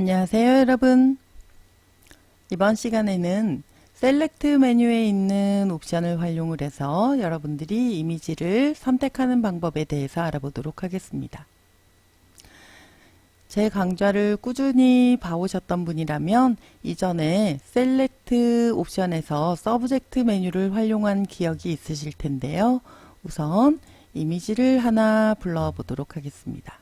안녕하세요, 여러분. 이번 시간에는 셀렉트 메뉴에 있는 옵션을 활용을 해서 여러분들이 이미지를 선택하는 방법에 대해서 알아보도록 하겠습니다. 제 강좌를 꾸준히 봐오셨던 분이라면 이전에 셀렉트 옵션에서 서브젝트 메뉴를 활용한 기억이 있으실 텐데요. 우선 이미지를 하나 불러보도록 하겠습니다.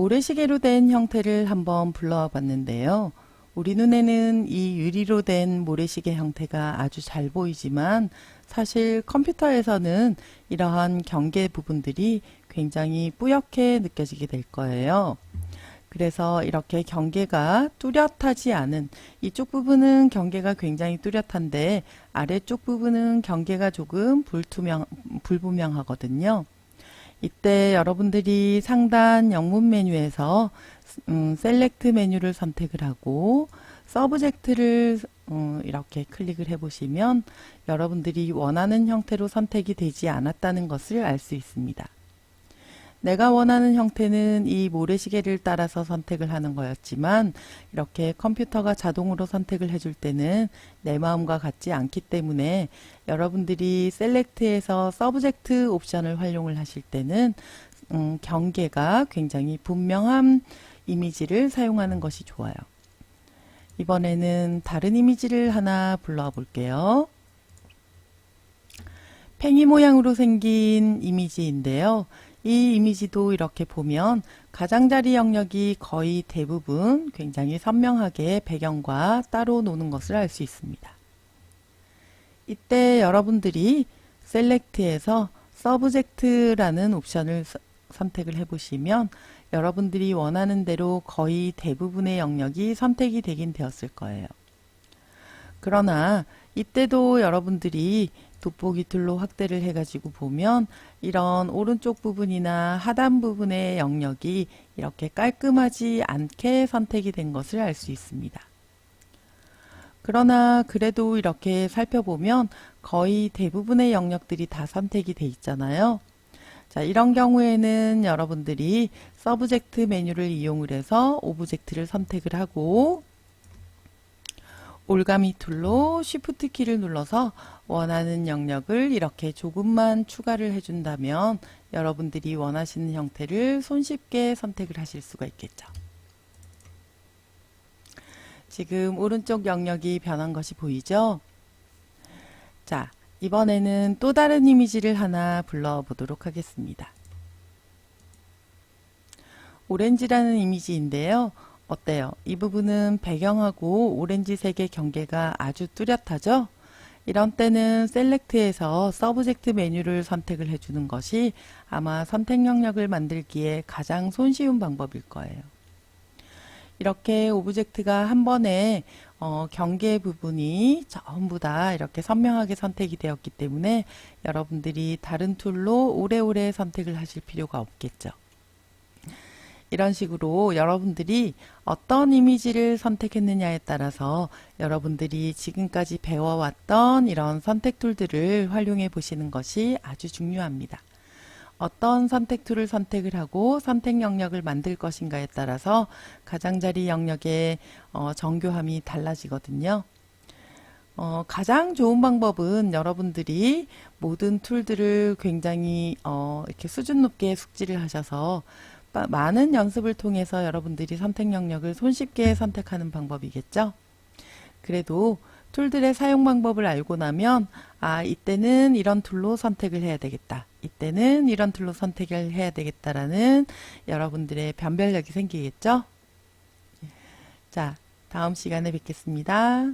모래시계로 된 형태를 한번 불러와 봤는데요. 우리 눈에는 이 유리로 된 모래시계 형태가 아주 잘 보이지만 사실 컴퓨터에서는 이러한 경계 부분들이 굉장히 뿌옇게 느껴지게 될 거예요. 그래서 이렇게 경계가 뚜렷하지 않은 이쪽 부분은 경계가 굉장히 뚜렷한데 아래쪽 부분은 경계가 조금 불투명, 불분명하거든요. 이때 여러분들이 상단 영문 메뉴에서 음, 셀렉트 메뉴를 선택을 하고 서브젝트를 음, 이렇게 클릭을 해보시면 여러분들이 원하는 형태로 선택이 되지 않았다는 것을 알 수 있습니다. 내가 원하는 형태는 이 모래시계를 따라서 선택을 하는 거였지만 이렇게 컴퓨터가 자동으로 선택을 해줄 때는 내 마음과 같지 않기 때문에 여러분들이 셀렉트에서 서브젝트 옵션을 활용을 하실 때는 음, 경계가 굉장히 분명한 이미지를 사용하는 것이 좋아요. 이번에는 다른 이미지를 하나 불러와 볼게요. 팽이 모양으로 생긴 이미지인데요. 이 이미지도 이렇게 보면 가장자리 영역이 거의 대부분 굉장히 선명하게 배경과 따로 노는 것을 알 수 있습니다. 이때 여러분들이 셀렉트에서 서브젝트라는 옵션을 선택을 해보시면 여러분들이 원하는 대로 거의 대부분의 영역이 선택이 되긴 되었을 거예요. 그러나 이때도 여러분들이 돋보기 툴로 확대를 해가지고 보면 이런 오른쪽 부분이나 하단 부분의 영역이 이렇게 깔끔하지 않게 선택이 된 것을 알 수 있습니다. 그러나 그래도 이렇게 살펴보면 거의 대부분의 영역들이 다 선택이 돼 있잖아요. 자, 이런 경우에는 여러분들이 서브젝트 메뉴를 이용을 해서 오브젝트를 선택을 하고 올가미 툴로 쉬프트 키를 눌러서 원하는 영역을 이렇게 조금만 추가를 해준다면 여러분들이 원하시는 형태를 손쉽게 선택을 하실 수가 있겠죠. 지금 오른쪽 영역이 변한 것이 보이죠? 자, 이번에는 또 다른 이미지를 하나 불러보도록 하겠습니다. 오렌지라는 이미지인데요. 어때요? 이 부분은 배경하고 오렌지색의 경계가 아주 뚜렷하죠? 이런 때는 셀렉트에서 서브젝트 메뉴를 선택을 해주는 것이 아마 선택 영역을 만들기에 가장 손쉬운 방법일 거예요. 이렇게 오브젝트가 한 번에 어, 경계 부분이 전부 다 이렇게 선명하게 선택이 되었기 때문에 여러분들이 다른 툴로 오래오래 선택을 하실 필요가 없겠죠. 이런 식으로 여러분들이 어떤 이미지를 선택했느냐에 따라서 여러분들이 지금까지 배워왔던 이런 선택 툴들을 활용해 보시는 것이 아주 중요합니다. 어떤 선택 툴을 선택을 하고 선택 영역을 만들 것인가에 따라서 가장자리 영역의 어, 정교함이 달라지거든요. 어, 가장 좋은 방법은 여러분들이 모든 툴들을 굉장히 어, 이렇게 수준 높게 숙지를 하셔서 많은 연습을 통해서 여러분들이 선택 영역을 손쉽게 선택하는 방법이겠죠. 그래도 툴들의 사용 방법을 알고 나면 아 이때는 이런 툴로 선택을 해야 되겠다. 이때는 이런 툴로 선택을 해야 되겠다라는 여러분들의 변별력이 생기겠죠. 자, 다음 시간에 뵙겠습니다.